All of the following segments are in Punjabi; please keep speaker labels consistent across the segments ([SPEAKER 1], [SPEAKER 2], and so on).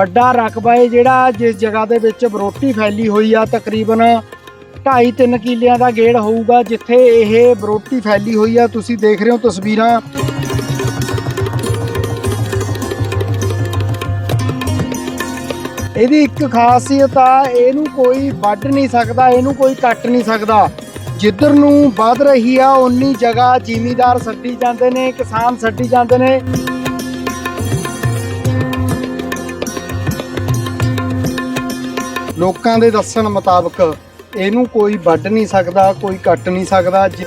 [SPEAKER 1] ਵੱਡਾ ਰਕਬਾ ਹੈ ਜਿਹੜਾ ਜਿਸ ਜਗ੍ਹਾ ਦੇ ਵਿੱਚ ਬਰੋਟੀ ਫੈਲੀ ਹੋਈ ਆ, ਤਕਰੀਬਨ 2.5-3 ਕਿੱਲਿਆਂ ਦਾ ਗੇੜ ਹੋਊਗਾ, ਜਿੱਥੇ ਇਹ ਬਰੋਟੀ ਫੈਲੀ ਹੋਈ ਆ। ਤੁਸੀਂ ਦੇਖ ਰਹੇ ਹੋ ਤਸਵੀਰਾਂ। ਇਹਦੀ ਇੱਕ ਖਾਸੀਅਤ ਆ, ਇਹਨੂੰ ਕੋਈ ਵੱਢ ਨਹੀਂ ਸਕਦਾ, ਇਹਨੂੰ ਕੋਈ ਕੱਟ ਨਹੀਂ ਸਕਦਾ। ਜਿੱਧਰ ਨੂੰ ਵੱਧ ਰਹੀ ਆ ਉਨੀ ਜਗ੍ਹਾ ਜ਼ਿਮੀਦਾਰ ਛੱਡੀ ਜਾਂਦੇ ਨੇ, ਕਿਸਾਨ ਛੱਡੀ ਜਾਂਦੇ ਨੇ। ਲੋਕਾਂ ਦੇ ਦੱਸਣ ਮੁਤਾਬਕ ਇਹਨੂੰ ਕੋਈ ਵੱਢ ਨਹੀਂ ਸਕਦਾ, ਕੋਈ ਕੱਟ ਨਹੀਂ ਸਕਦਾ, ਜਿ-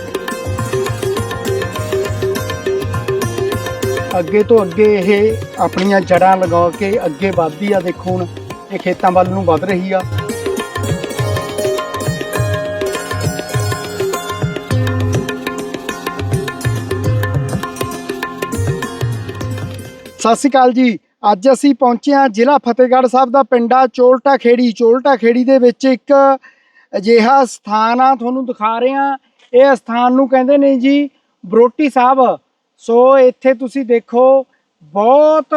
[SPEAKER 1] ਅੱਗੇ ਤੋਂ ਅੱਗੇ ਇਹ ਆਪਣੀਆਂ ਜੜਾਂ ਲਗਾ ਕੇ ਅੱਗੇ ਵੱਧਦੀ ਆ, ਦੇਖੋ ਹੁਣ ਇਹ ਖੇਤਾਂ ਵੱਲ ਨੂੰ ਵੱਧ ਰਹੀ ਆ। ਸਤਿ ਸ਼੍ਰੀ ਅਕਾਲ ਜੀ। ਅੱਜ ਅਸੀਂ ਪਹੁੰਚੇ ਹਾਂ ਜ਼ਿਲ੍ਹਾ ਫਤਿਹਗੜ੍ਹ ਸਾਹਿਬ ਦਾ ਪਿੰਡਾ ਚੋਲਟਾ ਖੇੜੀ ਚੋਲਟਾ ਖੇੜੀ ਦੇ ਵਿੱਚ ਇੱਕ ਅਜਿਹਾ ਸਥਾਨ ਆ, ਤੁਹਾਨੂੰ ਦਿਖਾ ਰਹੇ ਹਾਂ। ਇਹ ਸਥਾਨ ਨੂੰ ਕਹਿੰਦੇ ਨੇ ਜੀ ਬਰੋਟੀ ਸਾਹਿਬ। ਸੋ ਇੱਥੇ ਤੁਸੀਂ ਦੇਖੋ, ਬਹੁਤ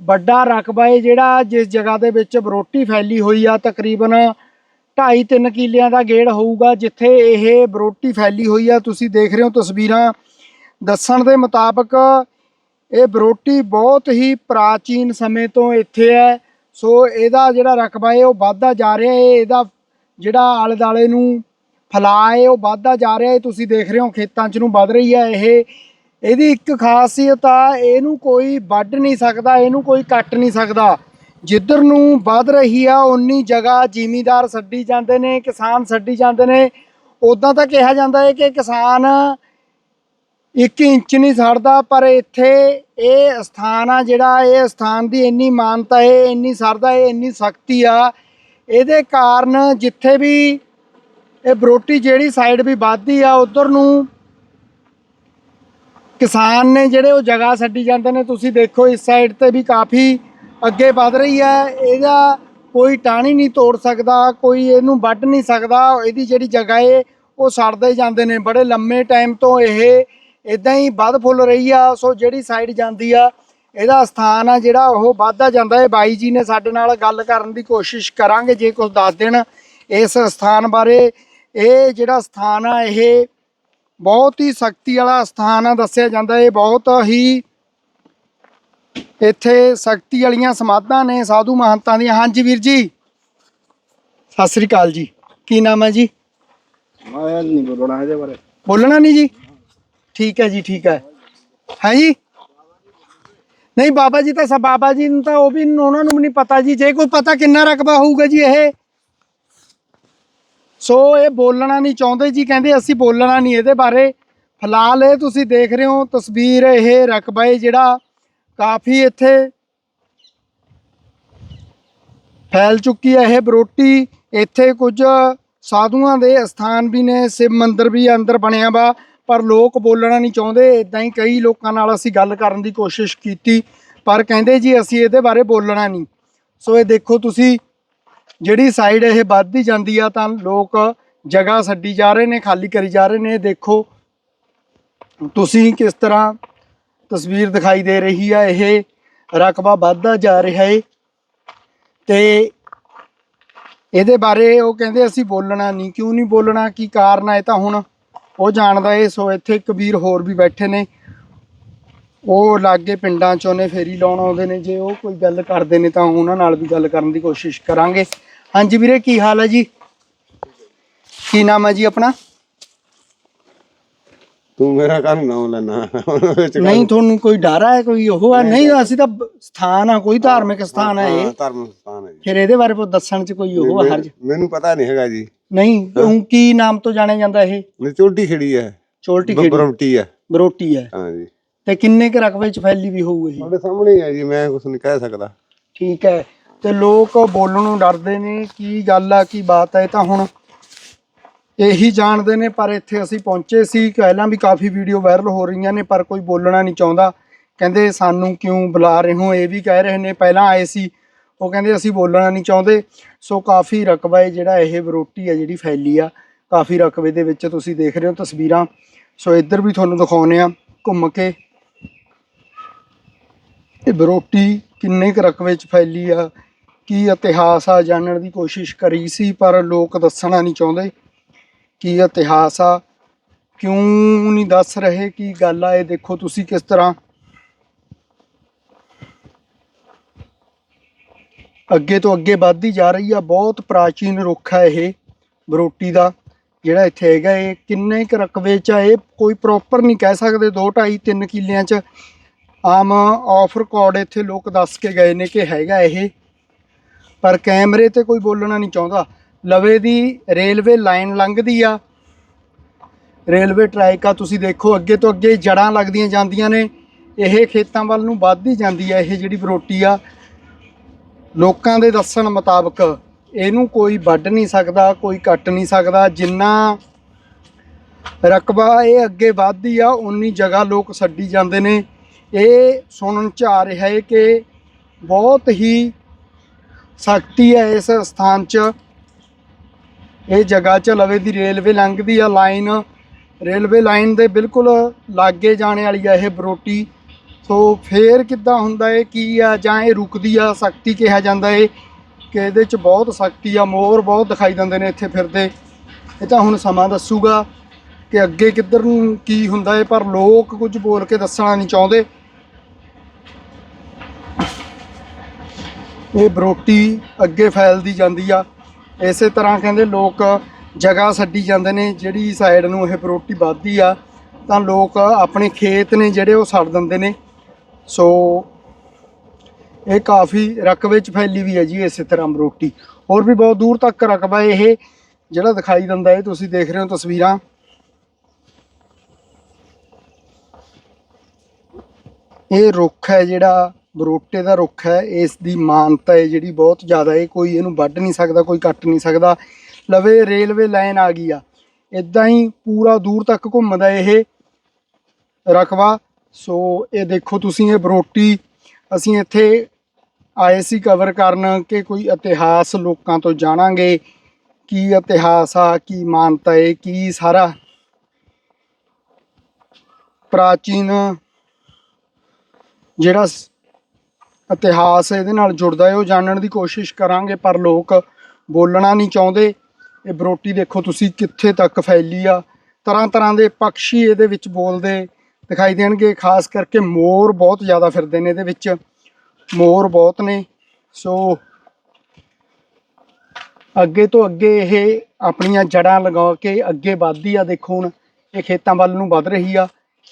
[SPEAKER 1] ਵੱਡਾ ਰਕਬਾ ਹੈ ਜਿਹੜਾ ਜਿਸ ਜਗ੍ਹਾ ਦੇ ਵਿੱਚ ਬਰੋਟੀ ਫੈਲੀ ਹੋਈ ਆ। ਤਕਰੀਬਨ 2.5-3 ਕਿਲਿਆਂ ਦਾ ਗੇੜ ਹੋਊਗਾ ਜਿੱਥੇ ਇਹ ਬਰੋਟੀ ਫੈਲੀ ਹੋਈ ਆ। ਤੁਸੀਂ ਦੇਖ ਰਹੇ ਹੋ ਤਸਵੀਰਾਂ। ਦੱਸਣ ਦੇ ਮੁਤਾਬਕ ਇਹ ਬਰੋਟੀ ਬਹੁਤ ਹੀ ਪ੍ਰਾਚੀਨ ਸਮੇਂ ਤੋਂ ਇੱਥੇ ਹੈ। ਸੋ ਇਹਦਾ ਜਿਹੜਾ ਰਕਬਾ ਹੈ, ਉਹ ਵੱਧਦਾ ਜਾ ਰਿਹਾ ਹੈ। ਇਹਦਾ ਜਿਹੜਾ ਆਲੇ ਦਾਲੇ ਨੂੰ ਫੈਲਾਅ ਹੈ, ਉਹ ਵੱਧਦਾ ਜਾ ਰਿਹਾ ਹੈ। ਤੁਸੀਂ ਦੇਖ ਰਹੇ ਹੋ, ਖੇਤਾਂ 'ਚ ਨੂੰ ਵੱਧ ਰਹੀ ਹੈ ਇਹ। ਇਹਦੀ ਇੱਕ ਖਾਸੀਅਤ ਆ, ਇਹਨੂੰ ਕੋਈ ਵੱਢ ਨਹੀਂ ਸਕਦਾ, ਇਹਨੂੰ ਕੋਈ ਕੱਟ ਨਹੀਂ ਸਕਦਾ। ਜਿੱਧਰ ਨੂੰ ਵੱਧ ਰਹੀ ਆ ਉਨੀ ਜਗ੍ਹਾ ਜ਼ਿਮੀਦਾਰ ਛੱਡੀ ਜਾਂਦੇ ਨੇ, ਕਿਸਾਨ ਛੱਡੀ ਜਾਂਦੇ ਨੇ। ਉਦਾਂ ਤਾਂ ਕਿਹਾ ਜਾਂਦਾ ਹੈ ਕਿ ਕਿਸਾਨ 1 ਇੰਚ ਨਹੀਂ ਸੜਦਾ, ਪਰ ਇੱਥੇ ਇਹ ਸਥਾਨ ਆ ਜਿਹੜਾ, ਇਹ ਸਥਾਨ ਦੀ ਇੰਨੀ ਮਾਨਤਾ ਹੈ, ਇੰਨੀ ਸਰਦਾ ਹੈ, ਇੰਨੀ ਸ਼ਕਤੀ ਆ। ਇਹਦੇ ਕਾਰਨ ਜਿੱਥੇ ਵੀ ਇਹ ਬਰੋਟੀ ਜਿਹੜੀ ਸਾਈਡ ਵੀ ਵੱਧਦੀ ਆ, ਉਧਰ ਨੂੰ ਕਿਸਾਨ ਨੇ ਜਿਹੜੇ ਉਹ ਜਗ੍ਹਾ ਛੱਡੀ ਜਾਂਦੇ ਨੇ। ਤੁਸੀਂ ਦੇਖੋ, ਇਸ ਸਾਈਡ ਤੇ ਵੀ ਕਾਫੀ ਅੱਗੇ ਵਧ ਰਹੀ ਹੈ ਇਹਦਾ ਕੋਈ ਟਾਣੀ ਨਹੀਂ ਤੋੜ ਸਕਦਾ, ਕੋਈ ਇਹਨੂੰ ਵੱਢ ਨਹੀਂ ਸਕਦਾ। ਇਹਦੀ ਜਿਹੜੀ ਜਗ੍ਹਾ ਏ, ਉਹ ਸੜਦੇ ਜਾਂਦੇ ਨੇ। ਬੜੇ ਲੰਮੇ ਟਾਈਮ ਤੋਂ ਇਹ ਇਦਾਂ ਹੀ ਵੱਧ ਫੁੱਲ ਰਹੀ ਆ ਸੋ ਜਿਹੜੀ ਸਾਈਡ ਜਾਂਦੀ ਆ ਇਹਦਾ ਸਥਾਨ ਆ ਜਿਹੜਾ ਉਹ ਵੱਧਦਾ ਜਾਂਦਾ ਹੈ। ਬਾਈ ਜੀ ਨੇ ਸਾਡੇ ਨਾਲ ਗੱਲ ਕਰਨ ਦੀ ਕੋਸ਼ਿਸ਼ ਕਰਾਂਗੇ ਜੇ ਕੁਝ ਦੱਸ ਦੇਣ ਇਸ ਸਥਾਨ ਬਾਰੇ। ਇਹ ਜਿਹੜਾ ਸਥਾਨ ਆ ਇਹ ਬਹੁਤ ਹੀ ਸ਼ਕਤੀ ਵਾਲਾ ਸਥਾਨ ਆ ਦੱਸਿਆ ਜਾਂਦਾ ਇਹ ਬਹੁਤ ਹੀ ਇੱਥੇ ਸ਼ਕਤੀ ਵਾਲੀਆਂ ਸਮਾਧਾਂ ਨੇ ਸਾਧੂ ਮਹੰਤਾਂ ਦੀਆਂ। ਹਾਂਜੀ ਵੀਰ ਜੀ ਸਤਿ ਸ੍ਰੀ ਅਕਾਲ ਜੀ। ਕੀ ਨਾਮ ਹੈ ਜੀ?
[SPEAKER 2] ਮੈਂ ਨਹੀਂ ਬੋਲਣਾ ਇਹਦੇ ਬਾਰੇ।
[SPEAKER 1] ਬੋਲਣਾ ਨਹੀਂ ਜੀ? ਠੀਕ ਹੈ ਜੀ, ਠੀਕ ਹੈ। ਹੈ ਜੀ? ਨਹੀਂ, ਬਾਬਾ ਜੀ ਤਾਂ ਸਭ ਬਾਬਾ ਜੀ ਨੂੰ ਤਾਂ ਉਹ ਵੀ ਉਹਨਾਂ ਨੂੰ ਵੀ ਨਹੀਂ ਪਤਾ ਜੀ। ਜੇ ਕੋਈ ਪਤਾ ਕਿੰਨਾ ਰਕਬਾ ਹੋਊਗਾ ਜੀ ਇਹ। ਸੋ ਇਹ ਬੋਲਣਾ ਨਹੀਂ ਚਾਹੁੰਦੇ ਜੀ, ਕਹਿੰਦੇ ਅਸੀਂ ਬੋਲਣਾ ਨਹੀਂ ਇਹਦੇ ਬਾਰੇ। ਫਿਲਹਾਲ ਇਹ ਤੁਸੀਂ ਦੇਖ ਰਹੇ ਹੋ, ਤਸਵੀਰ ਇਹ ਰਕਬਾ ਹੈ ਜਿਹੜਾ ਕਾਫੀ ਇੱਥੇ ਫੈਲ ਚੁੱਕੀ ਹੈ ਇਹ ਬਰੋਟੀ। ਇੱਥੇ ਕੁਝ ਸਾਧੂਆਂ ਦੇ ਸਥਾਨ ਵੀ ਨੇ, ਸ਼ਿਵ ਮੰਦਿਰ ਵੀ ਅੰਦਰ ਬਣਿਆ ਵਾ। ਪਰ ਲੋਕ ਬੋਲਣਾ ਨਹੀਂ ਚਾਹੁੰਦੇ ਇਦਾਂ ਹੀ ਕਈ ਲੋਕਾਂ ਨਾਲ ਅਸੀਂ ਗੱਲ ਕਰਨ ਦੀ ਕੋਸ਼ਿਸ਼ ਕੀਤੀ, ਪਰ ਕਹਿੰਦੇ ਜੀ ਅਸੀਂ ਇਹਦੇ ਬਾਰੇ ਬੋਲਣਾ ਨਹੀਂ। ਸੋ ਇਹ ਦੇਖੋ ਤੁਸੀਂ, ਜਿਹੜੀ ਸਾਈਡ ਇਹ ਵੱਧਦੀ ਜਾਂਦੀ ਆ ਤਾਂ ਲੋਕ ਜਗ੍ਹਾ ਛੱਡੀ ਜਾ ਰਹੇ ਨੇ, ਖਾਲੀ ਕਰੀ ਜਾ ਰਹੇ ਨੇ। ਦੇਖੋ, ਤੁਸੀਂ ਕਿਸ ਤਰ੍ਹਾਂ ਤਸਵੀਰ ਦਿਖਾਈ ਦੇ ਰਹੀ ਆ, ਇਹ ਰਕਬਾ ਵੱਧਦਾ ਜਾ ਰਿਹਾ ਏ। ਤੇ ਇਹਦੇ ਬਾਰੇ ਉਹ ਕਹਿੰਦੇ ਅਸੀਂ ਬੋਲਣਾ ਨਹੀਂ, ਕਿਉਂ ਨਹੀਂ ਬੋਲਣਾ, ਕੀ ਕਾਰਨ ਹੈ ਤਾਂ ਹੁਣ? ਉਹ ਜਾਣਦਾ ਏ, ਸੋ ਇੱਥੇ ਕਬੀਰ ਹੋਰ ਵੀ ਬੈਠੇ ਨੇ। ਉਹ ਲਾਗੇ ਪਿੰਡਾਂ ਚੋਂ ਨੇ, ਫੇਰੀ ਲਾਉਣ ਆਉਂਦੇ ਨੇ। ਜੇ ਉਹ ਕੋਈ ਗੱਲ ਕਰਦੇ ਨੇ ਤਾਂ ਉਹਨਾਂ ਨਾਲ ਵੀ ਗੱਲ ਕਰਨ ਦੀ ਕੋਸ਼ਿਸ਼ ਕਰਾਂਗੇ। ਹਾਂਜੀ ਵੀਰੇ, ਕੀ ਹਾਲ ਹੈ ਜੀ? ਕੀ ਨਾਮ ਹੈ ਜੀ ਆਪਣਾ?
[SPEAKER 2] ਤੂੰ ਮੇਰਾ ਕਾਹਨੂੰ ਨਾਮ ਲੈਣਾ।
[SPEAKER 1] ਨਹੀਂ ਤੁਹਾਨੂੰ ਕੋਈ ਡਰ ਹੈ ਕੋਈ ਉਹ ਹੈ? ਨਹੀਂ ਅਸੀਂ ਤਾਂ ਸਥਾਨ ਆ ਕੋਈ ਧਾਰਮਿਕ ਸਥਾਨ ਹੈ ਇਹ।
[SPEAKER 2] ਧਰਮ ਸਥਾਨ ਹੈ
[SPEAKER 1] ਫਿਰ ਇਹਦੇ ਬਾਰੇ ਕੋਈ ਦੱਸਣ ਚ ਕੋਈ ਉਹ ਹਰਜ?
[SPEAKER 2] ਮੈਨੂੰ ਪਤਾ ਨਹੀਂ ਹੈਗਾ ਜੀ।
[SPEAKER 1] ਨਹੀਂ ਉਹ ਕੀ ਨਾਮ ਤੋਂ ਜਾਣਿਆ ਜਾਂਦਾ ਇਹ?
[SPEAKER 2] ਚੋਲਟੀ ਖੜੀ ਹੈ।
[SPEAKER 1] ਚੋਲਟੀ ਖੇੜੀ।
[SPEAKER 2] ਬਰਮਟੀ ਹੈ।
[SPEAKER 1] ਬਰੋਟੀ ਹੈ।
[SPEAKER 2] ਹਾਂ ਜੀ।
[SPEAKER 1] ਤੇ ਕਿੰਨੇ ਕੁ ਰਕਬੇ ਚ ਫੈਲੀ ਵੀ ਹੋਊ ਇਹ?
[SPEAKER 2] ਸਾਡੇ ਸਾਹਮਣੇ ਹੀ ਜੀ ਮੈਂ ਕੁਝ ਨਹੀਂ ਕਹਿ ਸਕਦਾ।
[SPEAKER 1] ਠੀਕ ਹੈ। ਤੇ ਲੋਕ ਬੋਲਣ ਨੂੰ ਡਰਦੇ ਨੇ ਕੀ ਗੱਲ ਆ ਕੀ ਬਾਤ ਹੈ ਇਹ ਤਾਂ ਹੁਣ ਇਹੀ ਜਾਣਦੇ ਨੇ, ਪਰ ਇੱਥੇ ਅਸੀਂ ਪਹੁੰਚੇ ਸੀ। ਪਹਿਲਾਂ ਵੀ ਕਾਫੀ ਵੀਡੀਓ ਵਾਇਰਲ ਹੋ ਰਹੀਆਂ ਨੇ, ਪਰ ਕੋਈ ਬੋਲਣਾ ਨਹੀਂ ਚਾਹੁੰਦਾ। ਕਹਿੰਦੇ ਸਾਨੂੰ ਕਿਉਂ ਬੁਲਾ ਰਹੇ ਹੋ? ਇਹ ਵੀ ਕਹਿ ਰਹੇ ਨੇ, ਪਹਿਲਾਂ ਆਏ ਸੀ। ਉਹ ਕਹਿੰਦੇ, ਅਸੀਂ ਬੋਲਣਾ ਨਹੀਂ ਚਾਹੁੰਦੇ। ਸੋ ਕਾਫੀ ਰਕਬਾ ਹੈ ਜਿਹੜਾ ਇਹ ਬਰੋਟੀ ਹੈ, ਜਿਹੜੀ ਫੈਲੀ ਆ। ਕਾਫੀ ਰਕਬੇ ਦੇ ਵਿੱਚ ਤੁਸੀਂ ਦੇਖ ਰਹੇ ਹੋ ਤਸਵੀਰਾਂ। ਸੋ ਇੱਧਰ ਵੀ ਤੁਹਾਨੂੰ ਦਿਖਾਉਨੇ ਆ ਘੁੰਮ ਕੇ। ਇਹ ਬਰੋਟੀ ਕਿੰਨੇ ਕੁ ਰਕਬੇ ਚ ਫੈਲੀ ਆ, ਕੀ ਇਤਿਹਾਸ ਆ ਜਾਣਨ ਦੀ ਕੋਸ਼ਿਸ਼ ਕਰੀ ਸੀ, ਪਰ ਲੋਕ ਦੱਸਣਾ ਨਹੀਂ ਚਾਹੁੰਦੇ। ਕੀ ਇਤਿਹਾਸ ਆ? ਕਿਉਂ ਨਹੀਂ ਦੱਸ ਰਹੇ ਕੀ ਗੱਲ ਆ? ਇਹ ਦੇਖੋ ਤੁਸੀਂ ਕਿਸ ਤਰ੍ਹਾਂ। ਅੱਗੇ ਤੋਂ ਅੱਗੇ ਵੱਧਦੀ ਜਾ ਰਹੀ ਆ। ਬਹੁਤ ਪ੍ਰਾਚੀਨ ਰੁੱਖ ਹੈ ਇਹ, ਬਰੋਟੀ ਦਾ, ਜਿਹੜਾ ਇੱਥੇ ਹੈਗਾ। ਇਹ ਕਿੰਨੇ ਕੁ ਰਕਬੇ ਚ ਆ? ਇਹ ਕੋਈ ਪ੍ਰੋਪਰ ਨਹੀਂ ਕਹਿ ਸਕਦੇ। 2 2.5 3 ਕਿੱਲਿਆਂ ਚ ਆਮ ਆਫ ਰਿਕਾਰਡ ਇੱਥੇ ਲੋਕ ਦੱਸ ਕੇ ਗਏ ਨੇ ਕਿ ਹੈਗਾ ਇਹ। ਪਰ ਕੈਮਰੇ ਤੇ ਕੋਈ ਬੋਲਣਾ ਨਹੀਂ ਚਾਹੁੰਦਾ। ਲਵੇ ਦੀ ਰੇਲਵੇ ਲਾਈਨ ਲੰਘਦੀ ਆ। ਰੇਲਵੇ ਟਰੈਕ ਆ ਤੁਸੀਂ ਦੇਖੋ, ਅੱਗੇ ਤੋਂ ਅੱਗੇ ਜੜਾਂ ਲੱਗਦੀਆਂ ਜਾਂਦੀਆਂ ਨੇ। ਇਹ ਖੇਤਾਂ ਵੱਲ ਨੂੰ ਵੱਧਦੀ ਜਾਂਦੀ ਆ, ਇਹ ਜਿਹੜੀ ਬਰੋਟੀ ਆ। ਲੋਕਾਂ ਦੇ ਦੱਸਣ ਮੁਤਾਬਕ ਇਹਨੂੰ ਕੋਈ ਵੱਢ ਨਹੀਂ ਸਕਦਾ, ਕੋਈ ਕੱਟ ਨਹੀਂ ਸਕਦਾ। ਜਿੰਨਾ ਰਕਬਾ ਇਹ ਅੱਗੇ ਵੱਧਦੀ ਆ ਉਨੀ ਜਗ੍ਹਾ ਲੋਕ ਛੱਡੀ ਜਾਂਦੇ ਨੇ। ਇਹ ਸੁਣਨ ਚ ਆ ਰਿਹਾ ਹੈ ਕਿ ਬਹੁਤ ਹੀ ਸਖਤੀ ਹੈ ਇਸ ਸਥਾਨ 'ਚ। ਇਹ ਜਗ੍ਹਾ 'ਚ ਲਵੇ ਦੀ ਰੇਲਵੇ ਲੰਘਦੀ ਆ ਲਾਈਨ। ਰੇਲਵੇ ਲਾਈਨ ਦੇ ਬਿਲਕੁਲ ਲਾਗੇ ਜਾਣੇ ਵਾਲੀ ਆ ਇਹ ਬਰੋਟੀ। ਸੋ ਫੇਰ ਕਿੱਦਾਂ ਹੁੰਦਾ ਏ ਕੀ ਆ, ਜਾਂ ਇਹ ਰੁਕਦੀ ਆ, ਸਖਤੀ ਕਿਹਾ ਜਾਂਦਾ ਏ? ਕਿ ਇਹਦੇ 'ਚ ਬਹੁਤ ਸਖਤੀ ਆ, ਮੋਰ ਬਹੁਤ ਦਿਖਾਈ ਦਿੰਦੇ ਨੇ ਇੱਥੇ ਫਿਰਦੇ। ਇਹ ਤਾਂ ਹੁਣ ਸਮਾਂ ਦੱਸੂਗਾ ਕਿ ਅੱਗੇ ਕਿੱਧਰ ਨੂੰ ਕੀ ਹੁੰਦਾ ਏ, ਪਰ ਲੋਕ ਕੁਝ ਬੋਲ ਕੇ ਦੱਸਣਾ ਨਹੀਂ ਚਾਹੁੰਦੇ। ਇਹ ਬਰੋਟੀ ਅੱਗੇ ਫੈਲਦੀ ਜਾਂਦੀ ਆ। ਇਸੇ ਤਰ੍ਹਾਂ ਕਹਿੰਦੇ ਲੋਕ ਜਗ੍ਹਾ ਛੱਡੀ ਜਾਂਦੇ ਨੇ, ਜਿਹੜੀ ਸਾਈਡ ਨੂੰ ਇਹ ਬਰੋਟੀ ਵੱਧਦੀ ਆ, ਤਾਂ ਲੋਕ ਆਪਣੇ ਖੇਤ ਨੇ ਜਿਹੜੇ ਉਹ ਛੱਡ ਦਿੰਦੇ ਨੇ। ਸੋ ਇਹ ਕਾਫੀ ਰਕਬੇ ਚ ਫੈਲੀ ਵੀ ਹੈ ਜੀ ਇਸੇ ਤਰ੍ਹਾਂ ਬਰੋਟੀ ਹੋਰ ਵੀ ਬਹੁਤ ਦੂਰ ਤੱਕ ਰਕਬਾ ਇਹ ਜਿਹੜਾ ਦਿਖਾਈ ਦਿੰਦਾ, ਇਹ ਤੁਸੀਂ ਦੇਖ ਰਹੇ ਹੋ ਤਸਵੀਰਾਂ। ਇਹ ਰੁੱਖ ਹੈ ਜਿਹੜਾ ਬਰੋਟੇ ਦਾ ਰੁੱਖ ਹੈ, ਇਸ ਦੀ ਮਾਨਤਾ ਹੈ ਜਿਹੜੀ ਬਹੁਤ ਜ਼ਿਆਦਾ ਹੈ, ਕੋਈ ਇਹਨੂੰ ਵੱਢ ਨਹੀਂ ਸਕਦਾ, ਕੋਈ ਕੱਟ ਨਹੀਂ ਸਕਦਾ। ਲਵੇ, ਰੇਲਵੇ ਲਾਈਨ ਆ ਗਈ ਆ। ਇਦਾਂ ਹੀ ਪੂਰਾ ਦੂਰ ਤੱਕ ਘੁੰਮਦਾ ਇਹ ਰਕਬਾ। ਸੋ ਇਹ ਦੇਖੋ ਤੁਸੀਂ ਇਹ ਬਰੋਟੀ ਅਸੀਂ ਇੱਥੇ ਆਏ ਸੀ ਕਵਰ ਕਰਨ ਕਿ ਕੋਈ ਇਤਿਹਾਸ ਲੋਕਾਂ ਤੋਂ ਜਾਣਾਂਗੇ, ਕੀ ਇਤਿਹਾਸ ਆ, ਕੀ ਮਾਨਤਾ ਹੈ, ਕੀ ਸਾਰਾ। ਪ੍ਰਾਚੀਨ ਜਿਹੜਾ ਇਤਿਹਾਸ ਇਹਦੇ ਨਾਲ ਜੁੜਦਾ ਹੈ, ਉਹ ਜਾਣਨ ਦੀ ਕੋਸ਼ਿਸ਼ ਕਰਾਂਗੇ, ਪਰ ਲੋਕ ਬੋਲਣਾ ਨਹੀਂ ਚਾਹੁੰਦੇ। ਇਹ ਬਰੋਟੀ ਦੇਖੋ ਤੁਸੀਂ ਕਿੱਥੇ ਤੱਕ ਫੈਲੀ ਆ। ਤਰ੍ਹਾਂ ਤਰ੍ਹਾਂ ਦੇ ਪੰਛੀ ਇਹਦੇ ਵਿੱਚ ਬੋਲਦੇ ਦਿਖਾਈ ਦੇਣਗੇ, ਖਾਸ ਕਰਕੇ ਮੋਰ ਬਹੁਤ ਜ਼ਿਆਦਾ ਫਿਰਦੇ ਨੇ ਇਹਦੇ ਵਿੱਚ। ਮੋਰ ਬਹੁਤ ਨੇ। ਸੋ ਅੱਗੇ ਤੋਂ ਅੱਗੇ ਇਹ ਆਪਣੀਆਂ ਜੜਾਂ ਲਗਾ ਕੇ ਅੱਗੇ ਵੱਧਦੀ ਆ, ਦੇਖੋ ਹੁਣ ਇਹ ਖੇਤਾਂ ਵੱਲ ਨੂੰ ਵੱਧ ਰਹੀ ਆ।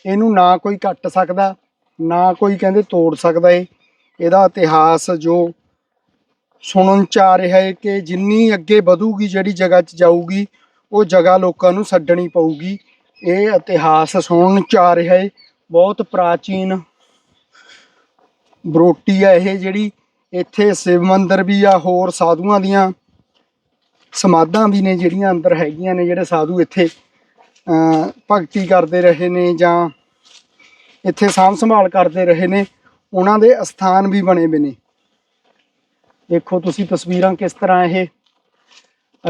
[SPEAKER 1] ਇਹਨੂੰ ਨਾ ਕੋਈ ਕੱਟ ਸਕਦਾ, ਨਾ ਕੋਈ ਕਹਿੰਦੇ ਤੋੜ ਸਕਦਾ ਏ ਇਹਦਾ ਇਤਿਹਾਸ ਜੋ ਸੁਣਨ ਚ ਆ ਰਿਹਾ ਹੈ ਕਿ ਜਿੰਨੀ ਅੱਗੇ ਵਧੂਗੀ ਜਿਹੜੀ ਜਗ੍ਹਾ 'ਚ ਜਾਊਗੀ ਉਹ ਜਗ੍ਹਾ ਲੋਕਾਂ ਨੂੰ ਛੱਡਣੀ ਪਊਗੀ। ਇਹ ਇਤਿਹਾਸ ਸੁਣਨ ਚ ਆ ਰਿਹਾ ਹੈ। ਬਹੁਤ ਪ੍ਰਾਚੀਨ ਬਰੋਟੀ ਆ ਇਹ ਜਿਹੜੀ। ਇੱਥੇ ਸ਼ਿਵ ਮੰਦਿਰ ਵੀ ਆ ਹੋਰ ਸਾਧੂਆਂ ਦੀਆਂ ਸਮਾਧਾਂ ਵੀ ਨੇ ਜਿਹੜੀਆਂ ਅੰਦਰ ਹੈਗੀਆਂ ਨੇ ਜਿਹੜੇ ਸਾਧੂ ਇੱਥੇ ਅਹ, ਭਗਤੀ ਕਰਦੇ ਰਹੇ ਨੇ ਜਾਂ ਇੱਥੇ ਸਾਂਭ ਸੰਭਾਲ ਕਰਦੇ ਰਹੇ ਨੇ। ਉਹਨਾਂ ਦੇ ਅਸਥਾਨ ਵੀ ਬਣੇ ਹੋਏ ਦੇਖੋ ਤੁਸੀਂ ਤਸਵੀਰਾਂ ਕਿਸ ਤਰ੍ਹਾਂ ਇਹ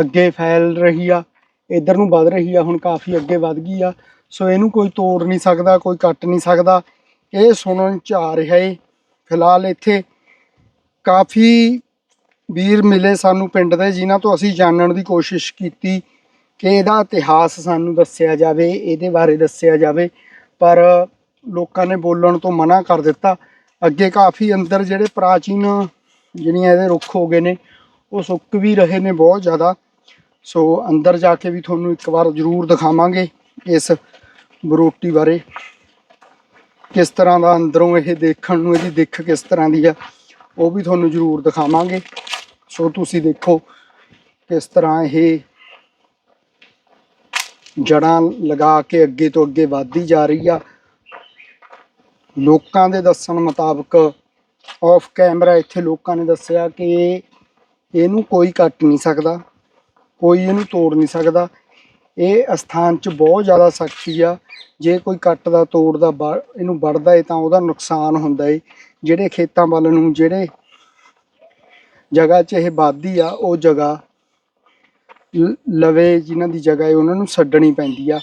[SPEAKER 1] ਅੱਗੇ ਫੈਲ ਰਹੀ ਆ, ਇਧਰ ਨੂੰ ਵੱਧ ਰਹੀ ਆ, ਹੁਣ ਕਾਫੀ ਅੱਗੇ ਵੱਧ ਗਈ ਆ। ਸੋ ਇਹਨੂੰ ਕੋਈ ਤੋੜ ਨਹੀਂ ਸਕਦਾ, ਕੋਈ ਕੱਟ ਨਹੀਂ ਸਕਦਾ। ਇਹ ਸੁਣਨ ਚ ਆ ਰਿਹਾ ਏ। ਫਿਲਹਾਲ ਇੱਥੇ ਕਾਫੀ ਵੀਰ ਮਿਲੇ ਸਾਨੂੰ ਪਿੰਡ ਦੇ, ਜਿਨ੍ਹਾਂ ਤੋਂ ਅਸੀਂ ਜਾਣਨ ਦੀ ਕੋਸ਼ਿਸ਼ ਕੀਤੀ ਕਿ ਇਹਦਾ ਇਤਿਹਾਸ ਸਾਨੂੰ ਦੱਸਿਆ ਜਾਵੇ, ਇਹਦੇ ਬਾਰੇ ਦੱਸਿਆ ਜਾਵੇ। ਪਰ ਲੋਕਾਂ ਨੇ ਬੋਲਣ ਤੋਂ ਮਨਾ ਕਰ ਦਿੱਤਾ। ਅੱਗੇ ਕਾਫੀ ਅੰਦਰ ਜਿਹੜੇ ਪ੍ਰਾਚੀਨ ਜਿਹੜੀਆਂ ਇਹਦੇ ਰੁੱਖ ਹੋ ਗਏ ਨੇ, ਉਹ ਸੁੱਕ ਵੀ ਰਹੇ ਨੇ ਬਹੁਤ ਜ਼ਿਆਦਾ। ਸੋ ਅੰਦਰ ਜਾ ਕੇ ਵੀ ਤੁਹਾਨੂੰ ਇੱਕ ਵਾਰ ਜ਼ਰੂਰ ਦਿਖਾਵਾਂਗੇ ਇਸ ਬਰੋਟੀ ਬਾਰੇ। ਕਿਸ ਤਰ੍ਹਾਂ ਦਾ ਅੰਦਰੋਂ ਇਹ ਦੇਖਣ ਨੂੰ, ਇਹਦੀ ਦਿੱਖ ਕਿਸ ਤਰ੍ਹਾਂ ਦੀ ਆ, ਉਹ ਵੀ ਤੁਹਾਨੂੰ ਜ਼ਰੂਰ ਦਿਖਾਵਾਂਗੇ। ਸੋ ਤੁਸੀਂ ਦੇਖੋ ਕਿਸ ਤਰ੍ਹਾਂ ਇਹ ਜੜਾਂ ਲਗਾ ਕੇ ਅੱਗੇ ਤੋਂ ਅੱਗੇ ਵੱਧਦੀ ਜਾ ਰਹੀ ਆ। ਲੋਕਾਂ ਦੇ ਦੱਸਣ ਮੁਤਾਬਕ ਆਫ ਕੈਮਰਾ ਇੱਥੇ ਲੋਕਾਂ ਨੇ ਦੱਸਿਆ ਕਿ ਇਹਨੂੰ ਕੋਈ ਕੱਟ ਨਹੀਂ ਸਕਦਾ, ਕੋਈ ਇਹਨੂੰ ਤੋੜ ਨਹੀਂ ਸਕਦਾ। ਇਹ ਅਸਥਾਨ 'ਚ ਬਹੁਤ ਜ਼ਿਆਦਾ ਸਖਤੀ ਆ, ਜੇ ਕੋਈ ਕੱਟਦਾ ਤੋੜਦਾ ਵ- ਇਹਨੂੰ ਵੜਦਾ ਏ ਤਾਂ ਉਹਦਾ ਨੁਕਸਾਨ ਹੁੰਦਾ ਏ। ਜਿਹੜੇ ਖੇਤਾਂ ਵੱਲ ਨੂੰ, ਜਿਹੜੇ ਜਗ੍ਹਾ 'ਚ ਇਹ ਵੱਧਦੀ ਆ, ਉਹ ਜਗ੍ਹਾ ਲ- ਲਵੇ ਜਿਨ੍ਹਾਂ ਦੀ ਜਗ੍ਹਾ ਏ, ਉਹਨਾਂ ਨੂੰ ਛੱਡਣੀ ਪੈਂਦੀ ਆ।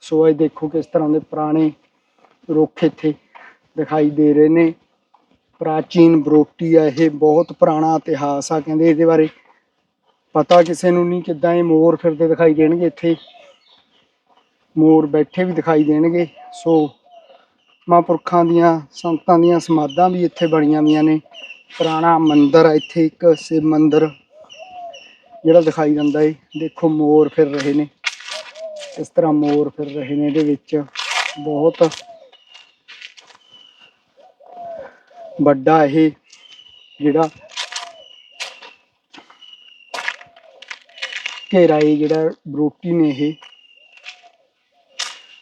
[SPEAKER 1] ਸੋ ਇਹ ਦੇਖੋ ਕਿਸ ਤਰ੍ਹਾਂ ਦੇ ਪੁਰਾਣੇ ਰੁੱਖ ਇੱਥੇ। ਦਿਖਾਈ ਦੇ ਰਹੇ ਨੇ। ਪ੍ਰਾਚੀਨ ਬਰੋਟੀ ਆ, ਇਹ ਬਹੁਤ ਪੁਰਾਣਾ ਇਤਿਹਾਸ ਆ, ਕਹਿੰਦੇ ਇਹਦੇ ਬਾਰੇ ਪਤਾ ਕਿਸੇ ਨੂੰ ਨਹੀਂ ਕਿੱਦਾਂ ਇਹ ਮੋਰ ਫਿਰਦੇ ਦਿਖਾਈ ਦੇਣਗੇ ਇੱਥੇ। ਮੋਰ ਬੈਠੇ ਵੀ ਦਿਖਾਈ ਦੇਣਗੇ। ਸੋ ਮਹਾਂਪੁਰਖਾਂ ਦੀਆਂ, ਸੰਤਾਂ ਦੀਆਂ ਸਮਾਧਾਂ ਵੀ ਇੱਥੇ ਬਣੀਆਂ ਹੋਈਆਂ ਨੇ। ਪੁਰਾਣਾ ਮੰਦਿਰ ਆ, ਇੱਥੇ ਇੱਕ ਸ਼ਿਵ ਮੰਦਿਰ ਜਿਹੜਾ ਦਿਖਾਈ ਦਿੰਦਾ ਏ। ਦੇਖੋ ਮੋਰ ਫਿਰ ਰਹੇ ਨੇ। ਇਸ ਤਰ੍ਹਾਂ ਮੋਰ ਫਿਰ ਰਹੇ ਨੇ ਇਹਦੇ ਵਿੱਚ। ਬਹੁਤ ਵੱਡਾ ਇਹ ਜਿਹੜਾ ਘੇਰਾ ਇਹ ਜਿਹੜਾ ਬਰੋਟੀ ਨੇ ਇਹ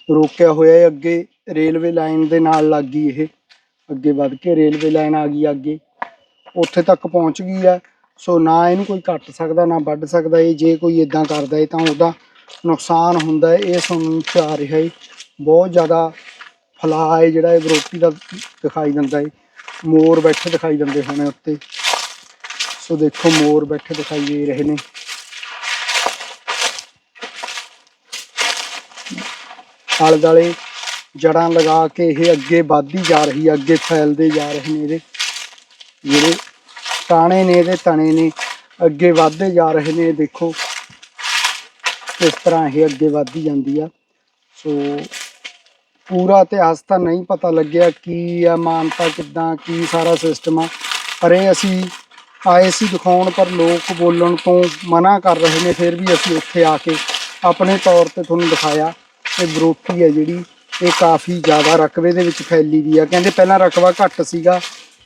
[SPEAKER 1] ਰੋਕਿਆ ਹੋਇਆ ਹੈ ਅੱਗੇ, ਰੇਲਵੇ ਲਾਈਨ ਦੇ ਨਾਲ ਲੱਗ ਗਈ ਇਹ, ਅੱਗੇ ਵੱਧ ਕੇ ਰੇਲਵੇ ਲਾਈਨ ਆ ਗਈ ਅੱਗੇ, ਉੱਥੇ ਤੱਕ ਪਹੁੰਚ ਗਈ ਹੈ ਸੋ ਨਾ ਇਹਨੂੰ ਕੋਈ ਕੱਟ ਸਕਦਾ, ਨਾ ਵੱਢ ਸਕਦਾ, ਇਹ ਜੇ ਕੋਈ ਇਦਾਂ ਕਰਦਾ ਹੈ ਤਾਂ ਉਹਦਾ ਨੁਕਸਾਨ ਹੁੰਦਾ ਹੈ, ਇਹ ਸੁਣਨ ਚ ਆ ਰਿਹਾ ਹੈ, ਬਹੁਤ ਜ਼ਿਆਦਾ ਫਲਾਅ ਹੈ ਜਿਹੜਾ ਇਹ ਬਰੋਟੀ ਦਾ ਦਿਖਾਈ ਦਿੰਦਾ ਹੈ। ਮੋਰ ਬੈਠੇ ਦਿਖਾਈ ਦਿੰਦੇ ਹੋਣੇ ਉੱਤੇ। ਸੋ ਦੇਖੋ, ਮੋਰ ਬੈਠੇ ਦਿਖਾਈ ਦੇ ਰਹੇ ਨੇ। ਆਲੇ ਦੁਆਲੇ ਜੜਾਂ ਲਗਾ ਕੇ ਇਹ ਅੱਗੇ ਵੱਧਦੀ ਜਾ ਰਹੀ ਹੈ ਅੱਗੇ ਫੈਲਦੇ ਜਾ ਰਹੇ ਨੇ ਇਹਦੇ। ਜਿਹੜੇ ਟਾਣੇ ਨੇ ਇਹਦੇ, ਤਣੇ ਨੇ, ਅੱਗੇ ਵੱਧਦੇ ਜਾ ਰਹੇ ਨੇ ਦੇਖੋ। ਇਸ ਤਰ੍ਹਾਂ ਇਹ ਅੱਗੇ ਵੱਧਦੀ ਜਾਂਦੀ ਆ। ਸੋ ਪੂਰਾ ਇਤਿਹਾਸ ਤਾਂ ਨਹੀਂ ਪਤਾ ਲੱਗਿਆ ਕੀ ਆ, ਮਾਨਤਾ ਕਿੱਦਾਂ, ਕੀ ਸਾਰਾ ਸਿਸਟਮ ਆ। ਪਰ ਇਹ ਅਸੀਂ ਆਏ ਸੀ ਦਿਖਾਉਣ, ਪਰ ਲੋਕ ਬੋਲਣ ਤੋਂ ਮਨਾ ਕਰ ਰਹੇ ਨੇ, ਫਿਰ ਵੀ ਅਸੀਂ ਉੱਥੇ ਆ ਕੇ ਆਪਣੇ ਤੌਰ ਤੇ ਤੁਹਾਨੂੰ ਦਿਖਾਇਆ ਕਿ ਬਰੋਟੀ ਹੈ ਜਿਹੜੀ, ਇਹ ਕਾਫੀ ਜ਼ਿਆਦਾ ਰਕਬੇ ਦੇ ਵਿੱਚ ਫੈਲੀ ਵੀ ਆ। ਕਹਿੰਦੇ ਪਹਿਲਾਂ ਰਕਬਾ ਘੱਟ ਸੀਗਾ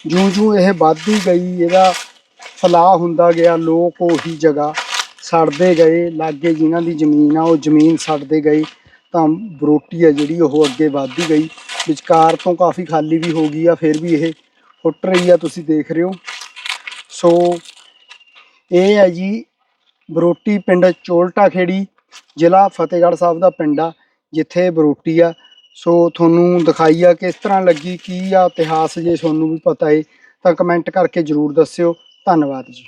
[SPEAKER 1] ਜਿਉਂ-ਜਿਉਂ ਇਹ ਵੱਧਦੀ ਗਈ, ਇਹਦਾ ਫਲਾਹ ਹੁੰਦਾ ਗਿਆ, ਲੋਕ ਉਹੀ ਜਗ੍ਹਾ ਸੜਦੇ ਗਏ, ਲਾਗੇ ਜਿਨ੍ਹਾਂ ਦੀ ਜ਼ਮੀਨ ਆ, ਉਹ ਜ਼ਮੀਨ ਸੜਦੇ ਗਏ। ਤਾਂ ਬਰੋਟੀ ਆ ਜਿਹੜੀ ਉਹ ਅੱਗੇ ਵੱਧਦੀ ਗਈ। ਵਿਚਕਾਰ ਤੋਂ ਕਾਫੀ ਖਾਲੀ ਵੀ ਹੋ ਗਈ ਆ, ਫਿਰ ਵੀ ਇਹ ਫੁੱਟ ਰਹੀ ਆ, ਤੁਸੀਂ ਦੇਖ ਰਹੇ ਹੋ। ਸੋ ਇਹ ਹੈ ਜੀ ਬਰੋਟੀ ਪਿੰਡ ਚੋਲਟਾ ਖੇੜੀ ਜ਼ਿਲ੍ਹਾ ਫਤਿਹਗੜ੍ਹ ਸਾਹਿਬ ਦਾ ਪਿੰਡ ਆ, ਜਿੱਥੇ ਬਰੋਟੀ ਆ। ਸੋ ਤੁਹਾਨੂੰ ਦਿਖਾਈ ਆ ਕਿਸ ਤਰ੍ਹਾਂ ਲੱਗੀ ਕੀ ਆ ਇਤਿਹਾਸ, ਜੇ ਤੁਹਾਨੂੰ ਵੀ ਪਤਾ ਏ ਤਾਂ ਕਮੈਂਟ ਕਰਕੇ ਜਰੂਰ ਦੱਸਿਓ। ਧੰਨਵਾਦ ਜੀ।